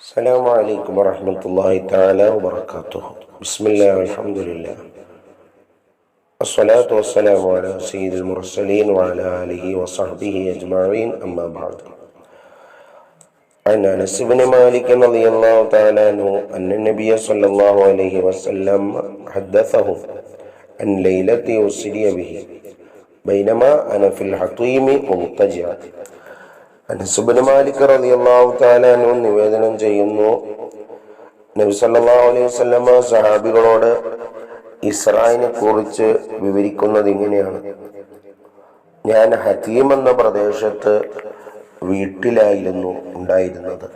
السلام عليكم ورحمة الله تعالى وبركاته بسم الله والحمد لله الصلاة والسلام على سيد المرسلين وعلى آله وصحبه أجمعين أما بعد عن أنس بن مالك رضي الله تعالى عنه أن النبي صلى الله عليه وسلم حدثه عن ليلة أسري به بينما أنا في الحطيم مضطجع നിവേദനം ചെയ്യുന്നു. നബി സല്ലല്ലാഹു അലൈഹി വസല്ലമ സഹാബികളോട് ഇസ്രായിനെ കുറിച്ച് വിവരിക്കുന്നത് ഇങ്ങനെയാണ്. ഞാൻ ഹതീം എന്ന പ്രദേശത്ത് വീട്ടിലായിരുന്നു ഉണ്ടായിരുന്നത്.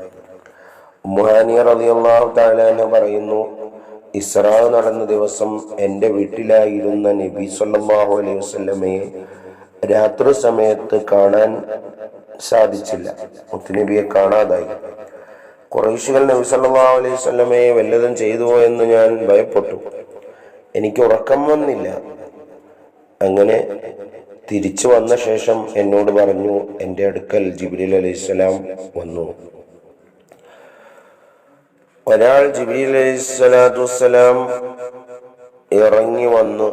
മുഹാനിയ റളിയല്ലാഹു തആല പറയുന്നു ഇസ്രാ നടന്ന ദിവസം എന്റെ വീട്ടിലായിരുന്ന നബി സല്ലല്ലാഹു അലൈഹി വസല്ലമയെ രാത്രി സമയത്ത് കാണാൻ സാധിച്ചില്ല. മുത്തുനബിയെ കാണാതായി. കുറേശികൾ നബി സല്ലല്ലാഹു അലൈഹി സ്വല്ലമയെ വല്ലതും ചെയ്തുവോ എന്ന് ഞാൻ ഭയപ്പെട്ടു. എനിക്ക് ഉറക്കം വന്നില്ല. അങ്ങനെ തിരിച്ചു വന്ന ശേഷം എന്നോട് പറഞ്ഞു എന്റെ അടുക്കൽ ജിബ്രീൽ അലൈഹിസ്സലാം വന്നു. ഒരാൾ ജിബ്രീൽ അലൈഹിസ്സലാത്തു വസ്സലാം ഇറങ്ങി വന്നു.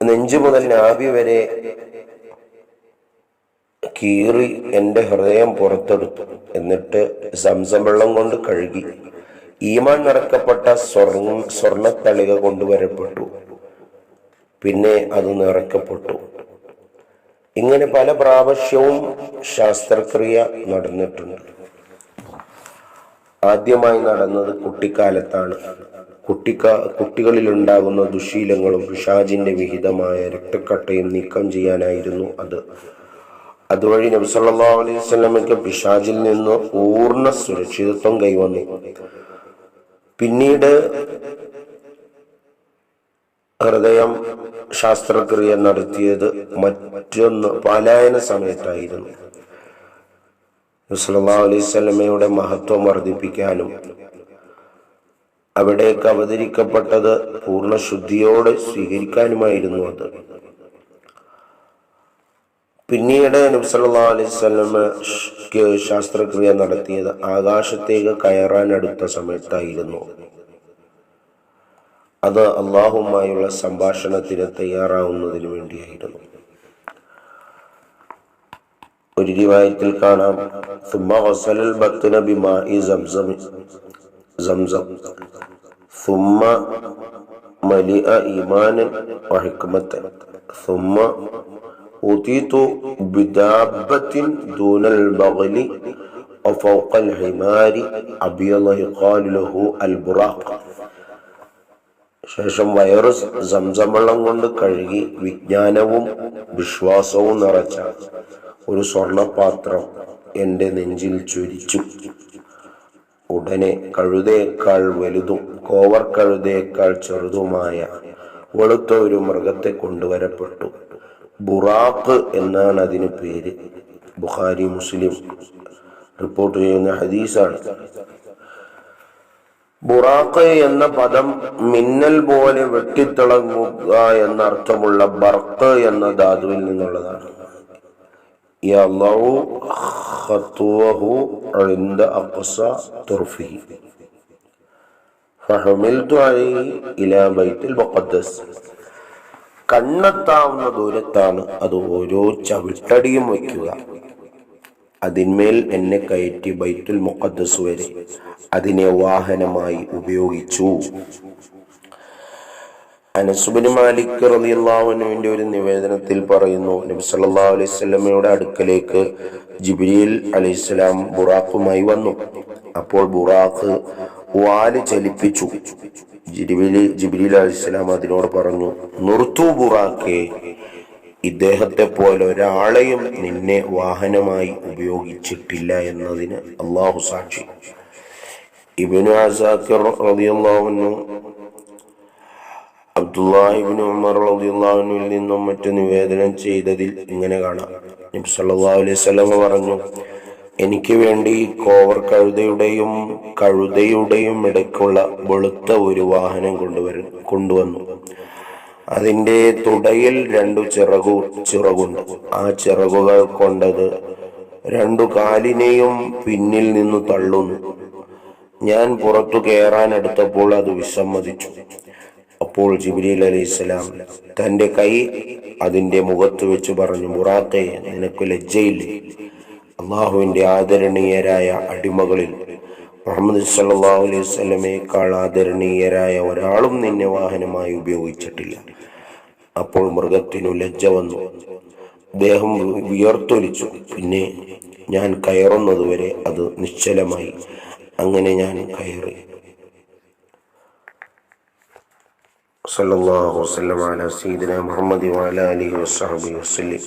നെഞ്ചു മുതൽ നാവി വരെ കീറി എന്റെ ഹൃദയം പുറത്തെടുത്തു. എന്നിട്ട് സംസം വെള്ളം കൊണ്ട് കഴുകി. ഈമാൻ നിറക്കപ്പെട്ട സ്വർണ സ്വർണത്തളിക കൊണ്ടുവരപ്പെട്ടു. പിന്നെ അത് നിറക്കപ്പെട്ടു. ഇങ്ങനെ പല പ്രാവശ്യവും ശാസ്ത്രക്രിയ നടന്നിട്ടുണ്ട്. ആദ്യമായി നടന്നത് കുട്ടിക്കാലത്താണ്. കുട്ടിക്കാ കുട്ടികളിൽ ഉണ്ടാകുന്ന ദുശീലങ്ങളും പിശാജിന്റെ വിഹിതമായ രക്തക്കട്ടയും നീക്കം ചെയ്യാനായിരുന്നു അത്. അതുവഴി നബി സല്ലല്ലാഹു അലൈഹി വസല്ലമയ്ക്ക് പിശാജിൽ നിന്ന് പൂർണ സുരക്ഷിതത്വം കൈവന്നു. പിന്നീട് ഹൃദയം ശാസ്ത്രക്രിയ നടത്തിയത് മറ്റൊന്ന് പലായന സമയത്തായിരുന്നു. സല്ലല്ലാഹു അലൈഹി വസല്ലമയുടെ മഹത്വം വർദ്ധിപ്പിക്കാനും അവിടേക്ക് അവതരിക്കപ്പെട്ടത് പൂർണ ശുദ്ധിയോടെ സ്വീകരിക്കാനുമായിരുന്നു അത്. പിന്നീട് നബ്സല്ലാ അലൈവല്ലമക്ക് ശാസ്ത്രക്രിയ നടത്തിയത് ആകാശത്തേക്ക് കയറാൻ അടുത്ത സമയത്തായിരുന്നു. അത് അള്ളാഹുമായുള്ള സംഭാഷണത്തിന് തയ്യാറാവുന്നതിന് വേണ്ടിയായിരുന്നു. ഒരു രീവായത്തിൽ കാണാം. സുമ മലിഅ أوتيت بدابة دون البغل وفوق الحمار أبيض يقال له البراق ശേഷം വയറ് സംസം വെള്ളം കൊണ്ട് കഴുകി വിജ്ഞാനവും വിശ്വാസവും നിറച്ച ഒരു സ്വർണപാത്രം എൻ്റെ നെഞ്ചിൽ ചൊരിച്ചു ഉടനെ കഴുതയേക്കാൾ വലുതും കോവർ കഴുതയേക്കാൾ ചെറുതുമായ വെളുത്ത ഒരു മൃഗത്തെ കൊണ്ടുവരപ്പെട്ടു ബുറാഖ് എന്നാണ് അതിന് പേര്. ബുഖാരി മുസ്ലിം. റിപ്പോർട്ട് ചെയ്യുന്ന ഹദീസാണ്. ബുറാഖ് എന്ന പദം മിന്നൽ പോലെ വെട്ടിത്തിളങ്ങുക എന്നർത്ഥമുള്ള ബർക്ക് എന്ന ധാതുവിൽ നിന്നുള്ളതാണ്. കണ്ണെത്താവുന്ന ദൂരത്താണ് അത് ഓരോ ചവിട്ടടിയും വയ്ക്കുക. അതിന്മേൽ എന്നെ കയറ്റി ബൈത്തുൽ മുഖദ്ദസ് വരെ അതിനെ വാഹനമായി ഉപയോഗിച്ചു. അനസുബിന് മാലിക് റളിയല്ലാഹുവിന്റെ ഒരു നിവേദനത്തിൽ പറയുന്നു നബി സല്ലല്ലാഹു അലൈഹി വസല്ലമയുടെ അടുക്കലേക്ക് ജിബ്രീൽ അലൈഹിസ്സലാം ബുറാഖുമായി വന്നു. അപ്പോൾ ബുറാഖ് വാൽ ചലിപ്പിച്ചു. ജിബിലി ജിബിലി അലിസ്ലാം അതിനോട് പറഞ്ഞു നിർത്തു ബുറാക്കെ. ഇദ്ദേഹത്തെ പോലെ ഒരാളെയും നിന്നെ വാഹനമായി ഉപയോഗിച്ചിട്ടില്ല എന്നതിന് അള്ളാഹു സാക്ഷി. ഇബിനു അസാക്കിർ റളിയല്ലാഹു അബ്ദുല്ലാഹിബിൻ ഉമർ റളിയല്ലാഹുവിൽ നിന്നും മറ്റു നിവേദനം ചെയ്തതിൽ ഇങ്ങനെ കാണാം. നബി സല്ലല്ലാഹു അലൈഹി വസല്ലം പറഞ്ഞു എനിക്ക് വേണ്ടി കോവർ കഴുതയുടെയും കഴുതയുടെയും ഇടയ്ക്കുള്ള വെളുത്ത ഒരു വാഹനം കൊണ്ടുവര കൊണ്ടുവന്നു. അതിന്റെ തുടയിൽ രണ്ടു ചിറകു ചിറകുണ്ട്. ആ ചിറകുകൾ കൊണ്ടത് രണ്ടു കാലിനെയും പിന്നിൽ നിന്ന് തള്ളുന്നു. ഞാൻ പുറത്തു കയറാൻ എടുത്തപ്പോൾ അത് വിസമ്മതിച്ചു. അപ്പോൾ ജിബ്രീൽ അലൈഹിസ്സലാം തന്റെ കൈ അതിന്റെ മുഖത്ത് വെച്ച് പറഞ്ഞു മുറാത്തെ നിനക്ക് ലജ്ജയില്ലേ? അള്ളാഹുവിന്റെ ആദരണീയരായ അടിമകളിൽ മുഹമ്മദ് സല്ലാ അലൈഹി വസല്ലമയേക്കാൾ ആദരണീയരായ ഒരാളും നിന്നെ വാഹനമായി ഉപയോഗിച്ചിട്ടില്ല. അപ്പോൾ മൃഗത്തിനു ലജ്ജ വന്നു. അദ്ദേഹം വിയർത്തൊലിച്ചു. പിന്നെ ഞാൻ കയറുന്നതുവരെ അത് നിശ്ചലമായി. അങ്ങനെ ഞാൻ കയറി. സല്ലല്ലാഹു വസല്ലം അല സീദന മുഹമ്മദ് വാല അലി വസ്ലി